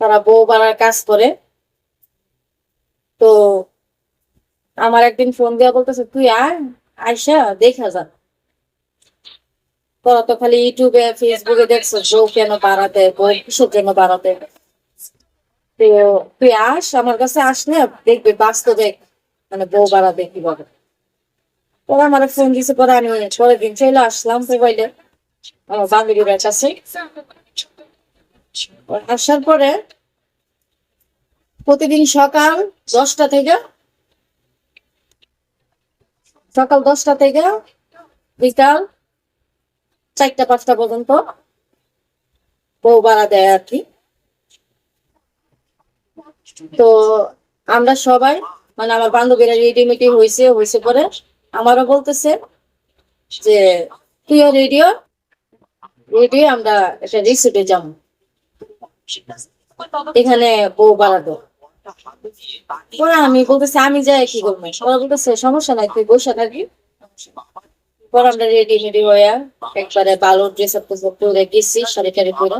তারা বউ বাড়ার কাজ করে। তো আমার একদিন ফোন দেওয়া বলতেছে, তুই আয়, আইসা, দেখা যা তোরা তো খালি ইউটিউবে, ফেসবুকে দেখছ, বউ কেন বাড়াতে, বউ জন্য বাড়াতে? তুই আস, আমার কাছে আসলে দেখবি, বাস্তবে মানে বউ বাড়াবে কীভাবে। ওরা আমার ফোন দিছে, পরে আমি পরের দিন চলে আসলাম মোবাইলে। আমার বান্ধবীর কাছে আসার পরে প্রতিদিন সকাল দশটা থেকে সকাল দশটা থেকে বিকাল চারটা, পাঁচটা পর্যন্ত বউ ভাড়া দেয় আর কি। তো আমরা সবাই মানে আমার বান্ধবীরা রেডিমেডি হয়েছে হয়েছে পরে আমারও বলতেছে যে, তুইও রেডিও রেডিও, আমরা একটা রিসোর্টে যাব। এখানে বউ বাড়াতো। পরে আমি বলতেছি, আমি যাই কি করব? ওরা বলতেছে, সমস্যা নাই, তুই বসে থাকি পরে আমরা রেডি মেডি হয়ে একবারে ভালো ড্রেস আপ করে গেছি শাড়ি টাড়ি পরে